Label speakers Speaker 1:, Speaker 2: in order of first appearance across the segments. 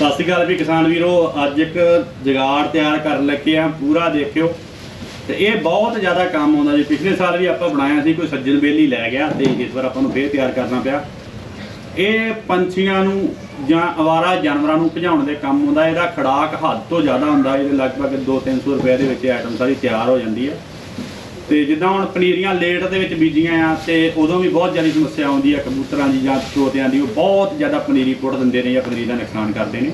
Speaker 1: ਸਤਿ ਸ਼੍ਰੀ ਅਕਾਲ ਵੀ ਕਿਸਾਨ ਵੀਰੋ, ਅੱਜ ਇੱਕ ਜਗਾੜ ਤਿਆਰ ਕਰਨ ਲੱਗੇ ਆ ਪੂਰਾ ਦੇਖਿਓ। ਤੇ ਇਹ ਬਹੁਤ ਜ਼ਿਆਦਾ ਕੰਮ ਆਉਂਦਾ ਜੀ। ਪਿਛਲੇ ਸਾਲ ਵੀ ਆਪਾਂ ਬਣਾਇਆ ਸੀ, ਕੋਈ ਸੱਜਣ ਬੇਲੀ ਲੈ ਗਿਆ ਤੇ ਇਸ ਵਾਰ ਆਪਾਂ ਨੂੰ ਫੇਰ ਤਿਆਰ ਕਰਨਾ ਪਿਆ। ਇਹ ਪੰਛੀਆਂ ਨੂੰ ਜਾਂ ਅਵਾਰਾ ਜਾਨਵਰਾਂ ਨੂੰ ਭਜਾਉਣ ਦੇ ਕੰਮ ਆਉਂਦਾ, ਇਹਦਾ ਖੜਾਕ ਹੱਦ ਤੋਂ ਜ਼ਿਆਦਾ ਹੁੰਦਾ। ਇਹਦੇ ਲਗਭਗ 2-300 ਰੁਪਏ ਦੇ ਵਿੱਚ ਆਈਟਮ ਸਾਰੀ ਤਿਆਰ ਹੋ ਜਾਂਦੀ ਹੈ। ਤੇ ਜਿੱਦਾਂ ਹੁਣ ਪਨੀਰੀਆਂ ਲੇਟ ਦੇ ਵਿੱਚ ਬੀਜੀਆਂ ਆ ਤੇ ਉਦੋਂ ਵੀ ਬਹੁਤ ਜ਼ਿਆਦਾ ਸਮੱਸਿਆ ਆਉਂਦੀ ਆ ਕਬੂਤਰਾਂ ਦੀ ਜਾਂ ਤੋਤਿਆਂ ਦੀ, ਉਹ ਬਹੁਤ ਜ਼ਿਆਦਾ ਪਨੀਰੀ ਪੁੱਟ ਦਿੰਦੇ ਨੇ ਜਾਂ ਪਨੀਰੀ ਦਾ ਨੁਕਸਾਨ ਕਰਦੇ ਨੇ।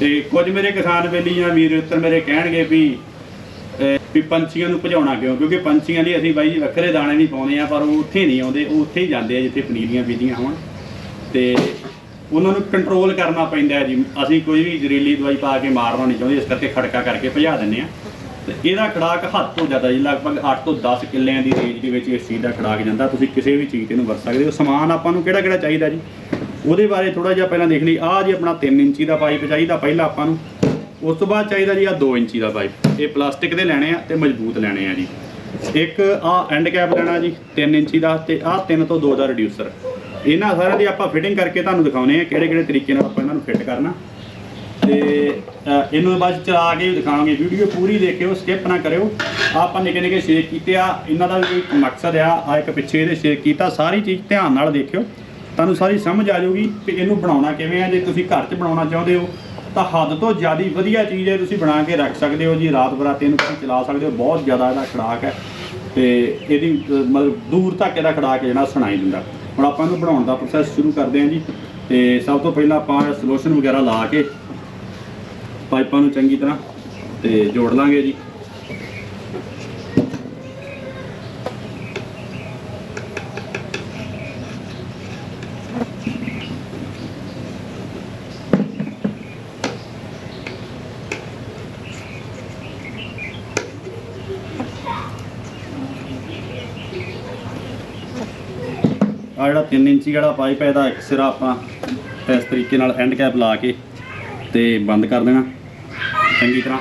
Speaker 1: ਤੇ ਕੁਝ ਮੇਰੇ ਕਿਸਾਨ ਬੇਲੀ ਜਾਂ ਵੀਰ ਉੱਤਰ ਮੇਰੇ ਕਹਿਣਗੇ ਵੀ ਵੀ ਪੰਛੀਆਂ ਨੂੰ ਭਜਾਉਣਾ ਕਿਉਂ? ਕਿਉਂਕਿ ਪੰਛੀਆਂ ਲਈ ਅਸੀਂ ਬਾਈ ਜੀ ਵੱਖਰੇ ਦਾਣੇ ਨਹੀਂ ਪਾਉਂਦੇ ਆ, ਪਰ ਉਹ ਉੱਥੇ ਨਹੀਂ ਆਉਂਦੇ, ਉਹ ਉੱਥੇ ਹੀ ਜਾਂਦੇ ਆ ਜਿੱਥੇ ਪਨੀਰੀਆਂ ਬੀਜੀਆਂ ਹੋਣ। ਤੇ ਉਹਨਾਂ ਨੂੰ ਕੰਟਰੋਲ ਕਰਨਾ ਪੈਂਦਾ ਜੀ। ਅਸੀਂ ਕੋਈ ਵੀ ਜ਼ਰੀਲੀ ਦਵਾਈ ਪਾ ਕੇ ਮਾਰਨਾ ਨਹੀਂ ਚਾਹੁੰਦੇ, ਇਸ ਕਰਕੇ ਖੜਕਾ ਕਰਕੇ ਭਜਾ ਦਿੰਦੇ ਆ। ਤੇ ਇਹਦਾ ਖੜਾਕ ਹੱਦ ਤੋਂ ਜ਼ਿਆਦਾ ਜੀ, ਲਗਭਗ 8 ਤੋਂ 10 ਕਿੱਲਿਆਂ ਦੀ ਰੇਂਜ ਦੇ ਵਿੱਚ ਇਸ ਚੀਜ਼ ਦਾ ਖੜਾਕ ਜਾਂਦਾ। ਤੁਸੀਂ ਕਿਸੇ ਵੀ ਚੀਜ਼ ਤੇ ਇਹਨੂੰ ਵਰਤ ਸਕਦੇ ਹੋ। ਸਮਾਨ ਆਪਾਂ ਨੂੰ ਕਿਹੜਾ ਕਿਹੜਾ ਚਾਹੀਦਾ ਜੀ? ਉਹਦੇ ਬਾਰੇ ਥੋੜਾ ਜਿਹਾ ਪਹਿਲਾਂ ਦੇਖ ਲਈ। ਆਹ ਜੀ ਆਪਣਾ 3 ਇੰਚੀ ਦਾ ਪਾਈਪ ਚਾਹੀਦਾ ਪਹਿਲਾਂ ਆਪਾਂ ਨੂੰ। ਉਸ ਤੋਂ ਬਾਅਦ ਚਾਹੀਦਾ ਜੀ ਆ 2 ਇੰਚੀ ਦਾ ਪਾਈਪ ਇਹ ਪਲਾਸਟਿਕ ਦੇ ਲੈਣੇ ਆ ਤੇ ਮਜ਼ਬੂਤ ਲੈਣੇ ਆ ਜੀ। ਇੱਕ ਆ ਐਂਡ ਕੈਪ ਲੈਣਾ ਜੀ 3 ਇੰਚੀ ਦਾ ਤੇ ਆ 3 ਤੋਂ 2 ਦਾ ਰਿਡਿਊਸਰ ਇਹਨਾਂ ਸਾਰਿਆਂ ਦੀ ਆਪਾਂ ਫਿਟਿੰਗ ਕਰਕੇ ਤੁਹਾਨੂੰ ਦਿਖਾਉਨੇ ਆ ਕਿਹੜੇ ਕਿਹੜੇ ਤਰੀਕੇ ਨਾਲ ਆਪਾਂ ਇਹਨਾਂ ਨੂੰ ਫਿੱਟ ਕਰਨਾ। ਤੇ ਇਹਨੂੰ ਬਾਅਦ ਚਲਾ ਕੇ ਵੀ ਦਿਖਾਵਾਂਗੇ। ਵੀਡੀਓ ਪੂਰੀ ਦੇਖਿਓ ਸਕਿਪ ਨਾ ਕਰਿਓ। ਆਪਾਂ ਨਿੱਕੇ ਨਿੱਕੇ ਸ਼ੇਕ ਕੀਤੇ ਆ। ਇਹਨਾਂ ਦਾ ਵੀ ਮਕਸਦ ਆ ਆ ਇੱਕ ਪਿੱਛੇ ਇਹਦੇ ਸ਼ੇਕ ਕੀਤਾ। ਸਾਰੀ ਚੀਜ਼ ਧਿਆਨ ਨਾਲ ਦੇਖਿਓ। ਤੁਹਾਨੂੰ ਸਾਰੀ ਸਮਝ ਆ ਜਾਊਗੀ ਕਿ ਇਹਨੂੰ ਬਣਾਉਣਾ ਕਿਵੇਂ ਆ। ਜੇ ਤੁਸੀਂ ਘਰ 'ਚ ਬਣਾਉਣਾ ਚਾਹੁੰਦੇ ਹੋ, ਤਾਂ ਹੱਦ ਤੋਂ ਜ਼ਿਆਦਾ ਵਧੀਆ ਚੀਜ਼ ਹੈ ਤੁਸੀਂ ਬਣਾ ਕੇ ਰੱਖ ਸਕਦੇ ਹੋ ਜੀ। ਰਾਤ ਬਰਾਤੇ ਨੂੰ ਤੁਸੀਂ ਚਲਾ ਸਕਦੇ ਹੋ। ਬਹੁਤ ਜ਼ਿਆਦਾ ਇਹਦਾ ਖੜਾਕ ਹੈ। ਤੇ ਇਹਦੀ ਮਤਲਬ ਦੂਰ ਤੱਕ ਇਹਦਾ ਖੜਾਕ ਜਿਹੜਾ ਸੁਣਾਈ ਦਿੰਦਾ। ਹੁਣ ਆਪਾਂ ਇਹਨੂੰ ਬਣਾਉਣ ਦਾ ਪ੍ਰੋਸੈਸ ਸ਼ੁਰੂ ਕਰਦੇ ਹਾਂ ਜੀ। ਤੇ ਸਭ ਤੋਂ ਪਹਿਲਾਂ ਆਪਾਂ ਸੋਲੂਸ਼ਨ ਵਗੈਰਾ ਲਾ ਕੇ ਪਾਈਪਾਂ ਨੂੰ ਚੰਗੀ ਤਰ੍ਹਾਂ ਤੇ ਜੋੜ ਲਾਂਗੇ ਜੀ। ਆ ਜਿਹੜਾ 3 ਇੰਚੀ ਵਾਲਾ ਪਾਈਪ ਹੈ, ਇਹਦਾ ਇੱਕ ਸਿਰਾ ਆਪਾਂ ਇਸ ਤਰੀਕੇ ਨਾਲ ਐਂਡ ਕੈਪ ਲਾ ਕੇ ਤੇ ਬੰਦ ਕਰ ਦੇਣਾ। ਚੰਗੀ ਤਰ੍ਹਾਂ।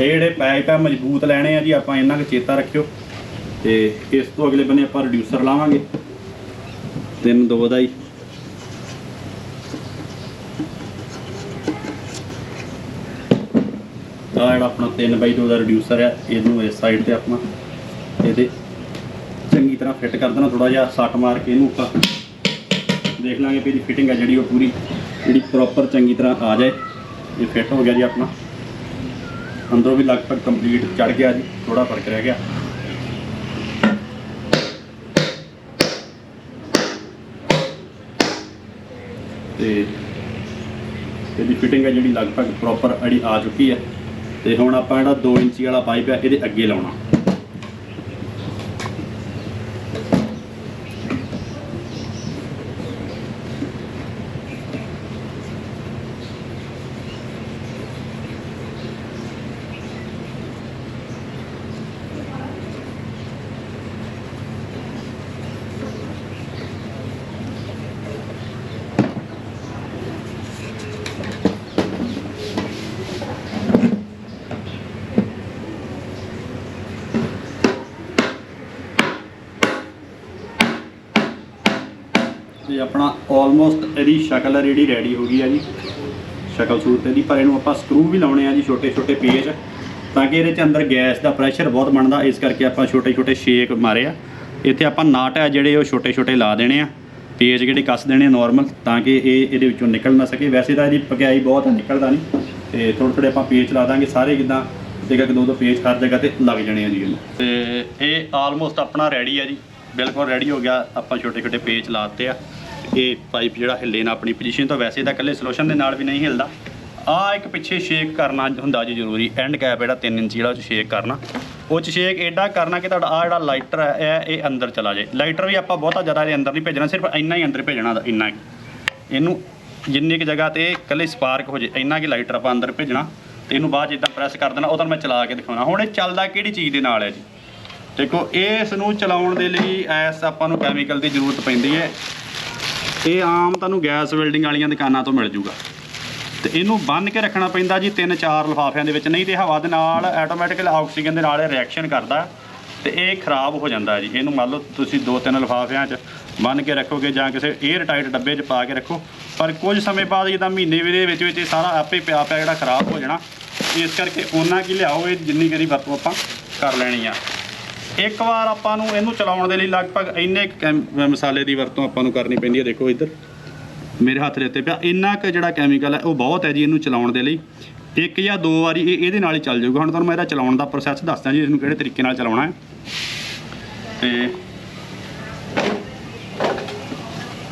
Speaker 1: ਇਹ ਜਿਹੜੇ ਪਾਈਪ ਹੈ ਮਜ਼ਬੂਤ ਲੈਣੇ ਆ ਜੀ, ਆਪਾਂ ਇਹਨਾਂ ਕੁ ਚੇਤਾ ਰੱਖਿਓ। ਤੇ ਇਸ ਤੋਂ ਅਗਲੇ ਬੰਨੇ ਆਪਾਂ ਰਿਡਿਊਸਰ ਲਾਵਾਂਗੇ। ਤਿੰਨ, ਦੋ ਦਾ ਹੀ। ਆ ਜਿਹੜਾ ਆਪਣਾ 3 ਬਾਈ 2 ਦਾ ਰਿਡਿਊਸਰ ਹੈ ਇਹਨੂੰ ਇਸ ਸਾਈਡ ਤੇ ਆਪਾਂ ਇਹਦੇ ਚੰਗੀ ਤਰ੍ਹਾਂ ਫਿੱਟ ਕਰ ਦੇਣਾ ਥੋੜਾ ਜਿਹਾ ਸੱਟ ਮਾਰ ਕੇ ਇਹਨੂੰ ਆਪਾਂ ਦੇਖ ਲਾਂਗੇ ਵੀ ਇਹਦੀ ਫਿਟਿੰਗ ਹੈ ਜਿਹੜੀ ਉਹ ਪੂਰੀ, ਜਿਹੜੀ ਪ੍ਰੋਪਰ ਚੰਗੀ ਤਰ੍ਹਾਂ ਆ ਜਾਏ। ਇਹ ਫਿੱਟ ਹੋ ਗਿਆ ਜੀ ਆਪਣਾ। ਅੰਦਰੋਂ ਵੀ ਲਗਭਗ ਕੰਪਲੀਟ ਚੜ ਗਿਆ ਜੀ ਥੋੜਾ ਫ਼ਰਕ ਰਹਿ ਗਿਆ। ਤੇ ਇਹਦੀ ਫਿਟਿੰਗ ਹੈ ਜਿਹੜੀ ਲਗਭਗ ਪ੍ਰੋਪਰ ਅੜੀ ਆ ਚੁੱਕੀ ਹੈ। ਤੇ ਹੁਣ ਆਪਾਂ ਜਿਹੜਾ 2 ਇੰਚੀ ਵਾਲਾ ਪਾਈਪ ਹੈ, ਇਹਦੇ ਅੱਗੇ ਲਾਉਣਾ। ਤੇ ਆਪਣਾ ਆਲਮੋਸਟ ਇਹਦੀ ਸ਼ਕਲ ਹੈ ਜਿਹੜੀ ਰੈਡੀ ਹੋ ਗਈ ਆ ਜੀ। ਸ਼ਕਲ ਸੂਰਤ ਇਹਦੀ ਪਰ ਇਹਨੂੰ ਆਪਾਂ ਸਕਰੂ ਵੀ ਲਾਉਣੇ ਆ ਜੀ ਛੋਟੇ ਛੋਟੇ ਪੇਚ ਤਾਂ ਕਿ ਇਹਦੇ ਚ ਅੰਦਰ ਗੈਸ ਦਾ ਪ੍ਰੈਸ਼ਰ ਬਹੁਤ ਬਣਦਾ, ਇਸ ਕਰਕੇ ਆਪਾਂ ਛੋਟੇ ਛੋਟੇ ਸ਼ੇਕ ਮਾਰੇ ਆ। ਇੱਥੇ ਆਪਾਂ ਨਾਟ ਆ ਜਿਹੜੇ ਉਹ ਛੋਟੇ ਛੋਟੇ ਲਾ ਦੇਣੇ ਆ। ਪੇਜ ਜਿਹੜੇ ਕੱਸ ਦੇਣੇ ਨਾਰਮਲ ਤਾਂ ਕਿ ਇਹ ਇਹਦੇ ਵਿੱਚੋਂ ਨਿਕਲ ਨਾ ਸਕੇ। ਵੈਸੇ ਤਾਂ ਇਹਦੀ ਪਕਿਆਈ ਬਹੁਤ ਨਿਕਲਦਾ ਨਹੀਂ। ਤੇ ਥੋੜ੍ਹੇ ਥੋੜ੍ਹੇ ਆਪਾਂ ਪੇਜ ਲਾ ਦਾਂਗੇ, ਸਾਰੇ ਜਿੱਦਾਂ ਇੱਕ ਕਿ ਦੋ ਦੋ ਪੇਜ ਹਰ ਜਗ੍ਹਾ ਤੇ ਲੱਗ ਜਾਣੇ ਆ ਜੀ ਇਹਨੂੰ। ਤੇ ਇਹ ਆਲਮੋਸਟ ਆਪਣਾ ਰੈਡੀ ਆ ਜੀ। ਬਿਲਕੁਲ ਰੈਡੀ ਹੋ ਗਿਆ। ਆਪਾਂ ਛੋਟੇ ਛੋਟੇ ਪੇਚ ਲਾਤੇ ਆ। ਇਹ ਪਾਈਪ ਜਿਹੜਾ ਹਿੱਲੇ ਨਾ ਆਪਣੀ ਪੋਜੀਸ਼ਨ ਤੋਂ, ਵੈਸੇ ਤਾਂ ਇਕੱਲੇ ਸੋਲੂਸ਼ਨ ਦੇ ਨਾਲ ਵੀ ਨਹੀਂ ਹਿੱਲਦਾ। ਆ ਇੱਕ ਪਿੱਛੇ ਸ਼ੇਕ ਕਰਨਾ ਹੁੰਦਾ ਜੀ ਜ਼ਰੂਰੀ। ਐਂਡ ਕੈਪ ਜਿਹੜਾ 3 ਇੰਚ ਜਿਹੜਾ ਉਹ 'ਚ ਸ਼ੇਕ ਕਰਨਾ। ਉਹ ਚ ਸ਼ੇਕ ਐਡਾ ਕਰਨਾ ਕਿ ਤੁਹਾਡਾ ਆ ਜਿਹੜਾ ਲਾਈਟਰ ਹੈ ਇਹ ਅੰਦਰ ਚਲਾ ਜਾਏ। ਲਾਈਟਰ ਵੀ ਆਪਾਂ ਬਹੁਤਾ ਜ਼ਿਆਦਾ ਇਹਦੇ ਅੰਦਰ ਨਹੀਂ ਭੇਜਣਾ, ਸਿਰਫ ਇੰਨਾ ਹੀ ਅੰਦਰ ਭੇਜਣਾ ਇੰਨਾ ਕੁ। ਇਹਨੂੰ ਜਿੰਨੀ ਕਿ ਜਗ੍ਹਾ ਤੇ ਇਕੱਲੇ ਸਪਾਰਕ ਹੋ ਜੇ ਇੰਨਾ ਕਿ ਲਾਈਟਰ ਆਪਾਂ ਅੰਦਰ ਭੇਜਣਾ। ਤੇ ਇਹਨੂੰ ਬਾਅਦ ਜਿੱਦਾਂ ਪ੍ਰੈਸ ਕਰ ਦੇਣਾ, ਉਹ ਤੁਹਾਨੂੰ ਮੈਂ ਚਲਾ ਕੇ ਦਿਖਾਉਣਾ। ਹੁਣ ਇਹ ਚੱਲਦਾ ਕਿਹੜੀ ਚੀਜ਼ ਦੇ ਨਾਲ ਹੈ ਜੀ? ਦੇਖੋ, ਇਸ ਨੂੰ ਚਲਾਉਣ ਦੇ ਲਈ ਐਸ ਆਪਾਂ ਨੂੰ ਕੈਮੀਕਲ ਦੀ ਜ਼ਰੂਰਤ ਪੈਂਦੀ ਹੈ। ਇਹ ਆਮ ਤੁਹਾਨੂੰ ਗੈਸ ਵੈਲਡਿੰਗ ਵਾਲੀਆਂ ਦੁਕਾਨਾਂ ਤੋਂ ਮਿਲ ਜੂਗਾ। ਤੇ ਇਹਨੂੰ ਬੰਨ ਕੇ ਰੱਖਣਾ ਪੈਂਦਾ ਜੀ, ਤਿੰਨ ਚਾਰ ਲਿਫਾਫਿਆਂ ਦੇ ਵਿੱਚ। ਨਹੀਂ ਤੇ ਹਵਾ ਦੇ ਨਾਲ ਆਟੋਮੈਟਿਕਲੀ ਆਕਸੀਜਨ ਦੇ ਨਾਲ ਇਹ ਰਿਐਕਸ਼ਨ ਕਰਦਾ ਤੇ ਇਹ ਖਰਾਬ ਹੋ ਜਾਂਦਾ ਜੀ। ਇਹਨੂੰ ਮੰਨ ਲਓ ਤੁਸੀਂ ਦੋ ਤਿੰਨ ਲਿਫਾਫਿਆਂ 'ਚ ਬੰਨ ਕੇ ਰੱਖੋਗੇ ਜਾਂ ਕਿਸੇ 에ਅਰ ਟਾਈਟ ਡੱਬੇ 'ਚ ਪਾ ਕੇ ਰੱਖੋ। ਪਰ ਕੁਝ ਸਮੇਂ ਬਾਅਦ ਜਿੱਦਾਂ ਮਹੀਨੇ ਵੀ ਦੇ ਵਿੱਚ ਵਿੱਚ ਇਹ ਸਾਰਾ ਆਪੇ ਪਿਆ ਪਿਆ ਜਿਹੜਾ ਖਰਾਬ ਹੋ ਜਾਣਾ, ਇਸ ਕਰਕੇ ਉਹਨਾਂ ਕੀ ਲਿਆਓ, ਇਹ ਜਿੰਨੀ ਕਰੀ ਵਰਤੋਂ ਆਪਾਂ ਕਰ ਲੈਣੀ ਆ। ਇੱਕ ਵਾਰ ਆਪਾਂ ਨੂੰ ਇਹਨੂੰ ਚਲਾਉਣ ਦੇ ਲਈ ਲਗਭਗ ਇੰਨੇ ਕੁ ਕੈਮ- ਮਸਾਲੇ ਦੀ ਵਰਤੋਂ ਆਪਾਂ ਨੂੰ ਕਰਨੀ ਪੈਂਦੀ ਹੈ। ਦੇਖੋ ਇੱਧਰ, ਮੇਰੇ ਹੱਥ ਦੇ ਉੱਤੇ ਪਿਆ। ਇੰਨਾ ਕੁ ਜਿਹੜਾ ਕੈਮੀਕਲ ਹੈ, ਉਹ ਬਹੁਤ ਹੈ ਜੀ ਇਹਨੂੰ ਚਲਾਉਣ ਦੇ ਲਈ। ਇੱਕ ਜਾਂ ਦੋ ਵਾਰੀ ਇਹ ਇਹਦੇ ਨਾਲ ਹੀ ਚੱਲ ਜਾਊਗਾ। ਹੁਣ ਤੁਹਾਨੂੰ ਮੈਂ ਇਹਦਾ ਚਲਾਉਣ ਦਾ ਪ੍ਰੋਸੈਸ ਦੱਸਦਾ ਜੀ, ਇਹਨੂੰ ਕਿਹੜੇ ਤਰੀਕੇ ਨਾਲ ਚਲਾਉਣਾ ਹੈ। ਤੇ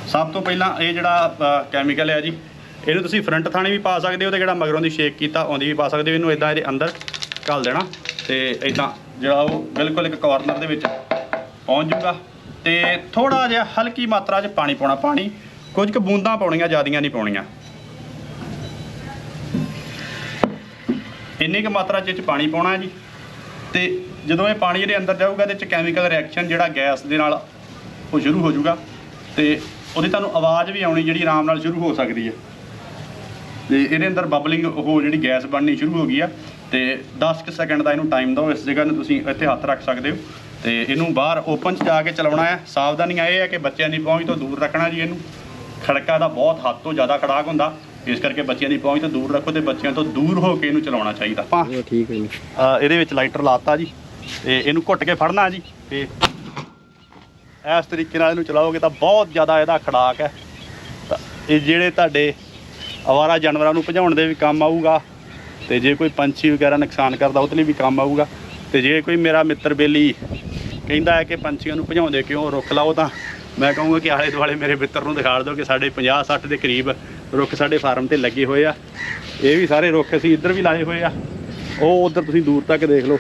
Speaker 1: ਸਭ ਤੋਂ ਪਹਿਲਾਂ ਇਹ ਜਿਹੜਾ ਕੈਮੀਕਲ ਹੈ ਜੀ, ਇਹਨੂੰ ਤੁਸੀਂ ਫਰੰਟ ਥਾਣੇ ਵੀ ਪਾ ਸਕਦੇ ਹੋ ਤੇ ਜਿਹੜਾ ਮਗਰੋਂ ਦੀ ਸ਼ੇਕ ਕੀਤਾ ਆਉਂਦੀ ਵੀ ਪਾ ਸਕਦੇ ਹੋ। ਇਹਨੂੰ ਇਦਾਂ ਇਹਦੇ ਅੰਦਰ ਘੱਲ ਦੇਣਾ। ਤੇ ਇਦਾਂ ਜਿਹੜਾ ਉਹ ਬਿਲਕੁਲ ਇੱਕ ਕਾਰਨਰ ਦੇ ਵਿੱਚ ਪਹੁੰਚ ਜਾਊਗਾ ਤੇ ਥੋੜਾ ਜਿਹਾ ਹਲਕੀ ਮਾਤਰਾ 'ਚ ਪਾਣੀ ਪਾਉਣਾ। ਪਾਣੀ ਕੁਝ ਕੁ ਬੂੰਦਾਂ ਪਾਉਣੀਆਂ, ਜ਼ਿਆਦੀਆਂ ਨਹੀਂ ਪਾਉਣੀਆਂ। ਇੰਨੀ ਕੁ ਮਾਤਰਾ 'ਚ ਪਾਣੀ ਪਾਉਣਾ ਜੀ। ਤੇ ਜਦੋਂ ਇਹ ਪਾਣੀ ਇਹਦੇ ਅੰਦਰ ਜਾਊਗਾ ਤੇ ਚ ਕੈਮੀਕਲ ਰਿਐਕਸ਼ਨ ਜਿਹੜਾ ਗੈਸ ਦੇ ਨਾਲ ਉਹ ਸ਼ੁਰੂ ਹੋ ਜਾਊਗਾ ਤੇ ਉਹਦੀ ਤੁਹਾਨੂੰ ਆਵਾਜ਼ ਵੀ ਆਉਣੀ ਜਿਹੜੀ ਆਰਾਮ ਨਾਲ ਸ਼ੁਰੂ ਹੋ ਸਕਦੀ ਹੈ। ਤੇ ਇਹਦੇ ਅੰਦਰ ਬਬਲਿੰਗ ਉਹ ਜਿਹੜੀ ਗੈਸ ਬਣਨੀ ਸ਼ੁਰੂ ਹੋ ਗਈ ਆ। ਤੇ 10 ਕੁ ਸੈਕਿੰਡ ਦਾ ਇਹਨੂੰ ਟਾਈਮ ਦਿਓ ਇਸ ਜਗ੍ਹਾ ਨੂੰ ਤੁਸੀਂ ਇੱਥੇ ਹੱਥ ਰੱਖ ਸਕਦੇ ਹੋ। ਤੇ ਇਹਨੂੰ ਬਾਹਰ ਓਪਨ 'ਚ ਜਾ ਕੇ ਚਲਾਉਣਾ ਹੈ। ਸਾਵਧਾਨੀਆਂ ਇਹ ਹੈ ਕਿ ਬੱਚਿਆਂ ਦੀ ਪਹੁੰਚ ਤੋਂ ਦੂਰ ਰੱਖਣਾ ਜੀ ਇਹਨੂੰ। ਖੜਕਾ ਦਾ ਬਹੁਤ ਹੱਦ ਤੋਂ ਜ਼ਿਆਦਾ ਖੜਾਕ ਹੁੰਦਾ। ਇਸ ਕਰਕੇ ਬੱਚਿਆਂ ਦੀ ਪਹੁੰਚ ਤੋਂ ਦੂਰ ਰੱਖੋ ਤੇ ਬੱਚਿਆਂ ਤੋਂ ਦੂਰ ਹੋ ਕੇ ਇਹਨੂੰ ਚਲਾਉਣਾ ਚਾਹੀਦਾ। ਆਪਾਂ
Speaker 2: ਠੀਕ ਹੈ ਜੀ।
Speaker 1: ਇਹਦੇ ਵਿੱਚ ਲਾਈਟਰ ਲਾਤਾ ਜੀ। ਤੇ ਇਹਨੂੰ ਘੁੱਟ ਕੇ ਫੜਨਾ ਜੀ। ਤੇ ਇਸ ਤਰੀਕੇ ਨਾਲ ਇਹਨੂੰ ਚਲਾਓਗੇ ਤਾਂ ਬਹੁਤ ਜ਼ਿਆਦਾ ਇਹਦਾ ਖੜਾਕ ਹੈ। ਇਹ ਜਿਹੜੇ ਤੁਹਾਡੇ ਅਵਾਰਾ ਜਾਨਵਰਾਂ ਨੂੰ ਭਜਾਉਣ ਦੇ ਵੀ ਕੰਮ ਆਊਗਾ ਤੇ ਜੇ ਕੋਈ ਪੰਛੀ ਵਗੈਰਾ ਨੁਕਸਾਨ ਕਰਦਾ, ਉਹਦੇ ਲਈ ਵੀ ਕੰਮ ਆਊਗਾ। ਤੇ ਜੇ ਕੋਈ ਮੇਰਾ ਮਿੱਤਰ ਬੇਲੀ ਕਹਿੰਦਾ ਹੈ ਕਿ ਪੰਛੀਆਂ ਨੂੰ ਭਜਾਉਂਦੇ ਕਿਉਂ, ਰੁੱਖ ਲਾਓ ਤਾਂ ਮੈਂ ਕਹੂੰਗਾ ਕਿ ਆਲੇ ਦੁਆਲੇ ਮੇਰੇ ਮਿੱਤਰ ਨੂੰ ਦਿਖਾ ਦਿਓ ਕਿ ਸਾਡੇ 50 60 ਦੇ ਕਰੀਬ ਰੁੱਖ ਸਾਡੇ ਫਾਰਮ ਤੇ ਲੱਗੇ ਹੋਏ ਆ। ਇਹ ਵੀ ਸਾਰੇ ਰੁੱਖ ਅਸੀਂ ਇੱਧਰ ਵੀ ਲਾਏ ਹੋਏ ਆ। ਉਹ ਉਧਰ ਤੁਸੀਂ ਦੂਰ ਤੱਕ ਦੇਖ ਲਓ।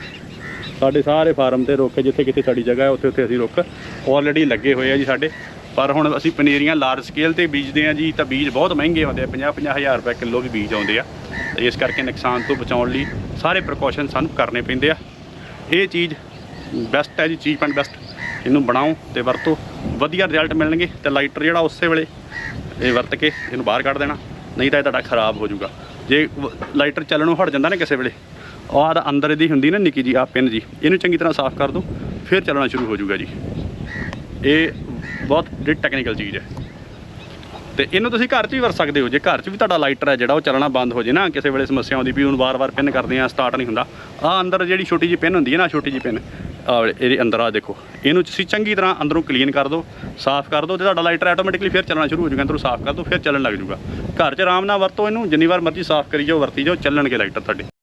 Speaker 1: ਸਾਡੇ ਸਾਰੇ ਫਾਰਮ ਤੇ ਰੁੱਖ ਜਿੱਥੇ ਕਿਤੇ ਸਾਡੀ ਜਗ੍ਹਾ ਹੈ ਉੱਥੇ ਉੱਥੇ ਅਸੀਂ ਰੁੱਖ ਆਲਰੇਡੀ ਲੱਗੇ ਹੋਏ ਆ ਜੀ ਸਾਡੇ। ਪਰ ਹੁਣ ਅਸੀਂ ਪਨੀਰੀਆਂ ਲਾਰਜ ਸਕੇਲ ਤੇ ਬੀਜਦੇ ਆ ਜੀ, ਤਾਂ ਬੀਜ ਬਹੁਤ ਮਹਿੰਗੇ ਆਉਂਦੇ ਆ 50 50 ਹਜ਼ਾਰ ਰੁਪਏ ਕਿਲੋ ਵੀ ਬੀਜ ਆਉਂਦੇ ਆ। ਤੇ ਇਸ ਕਰਕੇ ਨੁਕਸਾਨ ਤੋਂ ਬਚਾਉਣ ਲਈ ਸਾਰੇ ਪ੍ਰੀਕਾਸ਼ਨ ਸਾਨੂੰ ਕਰਨੇ ਪੈਂਦੇ ਆ। ਇਹ ਚੀਜ਼ ਬੈਸਟ ਹੈ ਜੀ ਚੀਪ ਐਂਡ ਬੈਸਟ ਇਹਨੂੰ ਬਣਾਓ ਤੇ ਵਰਤੋ। ਵਧੀਆ ਰਿਜ਼ਲਟ ਮਿਲਣਗੇ ਤੇ ਲਾਈਟਰ ਜਿਹੜਾ ਉਸੇ ਵੇਲੇ ਇਹ ਵਰਤ ਕੇ ਇਹਨੂੰ ਬਾਹਰ ਕੱਢ ਦੇਣਾ। ਨਹੀਂ ਤਾਂ ਇਹ ਤੁਹਾਡਾ ਖਰਾਬ ਹੋ ਜਾਊਗਾ। ਜੇ ਵ- ਲਾਈਟਰ ਚੱਲਣੋਂ ਹਟ ਜਾਂਦਾ ਨਾ ਕਿਸੇ ਵੇਲੇ, ਆਹ ਅੰਦਰ ਇਹਦੀ ਹੁੰਦੀ ਨਾ ਨਿੱਕੀ ਜੀ ਆ ਪਿੰਨ ਜੀ, ਇਹਨੂੰ ਚੰਗੀ ਤਰ੍ਹਾਂ ਸਾਫ਼ ਕਰ ਦਿਓ, ਫਿਰ ਚੱਲਣਾ ਸ਼ੁਰੂ ਹੋ ਜਾਊਗਾ ਜੀ। ਇਹ ਬਹੁਤ ਜਿਹੜੀ ਟੈਕਨੀਕਲ ਚੀਜ਼ ਹੈ। ਤੇ ਇਹਨੂੰ ਤੁਸੀਂ ਘਰ 'ਚ ਵੀ ਵਰਤ ਸਕਦੇ ਹੋ। ਜੇ ਘਰ 'ਚ ਵੀ ਤੁਹਾਡਾ ਲਾਈਟਰ ਹੈ ਜਿਹੜਾ ਉਹ ਚੱਲਣਾ ਬੰਦ ਹੋ ਜੇ ਨਾ, ਕਿਸੇ ਵੇਲੇ ਸਮੱਸਿਆ ਆਉਂਦੀ ਵੀ ਉਹਨੂੰ ਵਾਰ-ਵਾਰ ਪਿੰਨ ਕਰਦੇ ਆ ਸਟਾਰਟ ਨਹੀਂ ਹੁੰਦਾ। ਆ ਅੰਦਰ ਜਿਹੜੀ ਛੋਟੀ ਜਿਹੀ ਪਿੰਨ ਹੁੰਦੀ ਹੈ ਨਾ, ਛੋਟੀ ਜਿਹੀ ਪਿੰਨ ਇਹਦੇ ਅੰਦਰ ਆ ਦੇਖੋ। ਇਹਨੂੰ ਤੁਸੀਂ ਚੰਗੀ ਤਰ੍ਹਾਂ ਅੰਦਰੋਂ ਕਲੀਨ ਕਰ ਦਿਓ, ਸਾਫ਼ ਕਰ ਦਿਓ ਤੇ ਤੁਹਾਡਾ ਲਾਈਟਰ ਆਟੋਮੈਟਿਕਲੀ ਫਿਰ ਚੱਲਣਾ ਸ਼ੁਰੂ ਹੋ ਜਾਊਗਾ। ਅੰਦਰੋਂ ਸਾਫ਼ ਕਰ ਦਿਓ, ਫਿਰ ਚੱਲਣ ਲੱਗ ਜਾਊਗਾ। ਘਰ 'ਚ ਆਰਾਮ ਨਾਲ ਵਰਤੋ ਇਹਨੂੰ, ਜਿੰਨੀ ਵਾਰ ਮਰਜ਼ੀ ਸਾਫ਼ ਕਰੀ ਜਾਓ, ਵਰਤੀ ਜਾਓ, ਚੱਲਣਗੇ ਲਾਈਟਰ ਤੁਹਾਡੇ।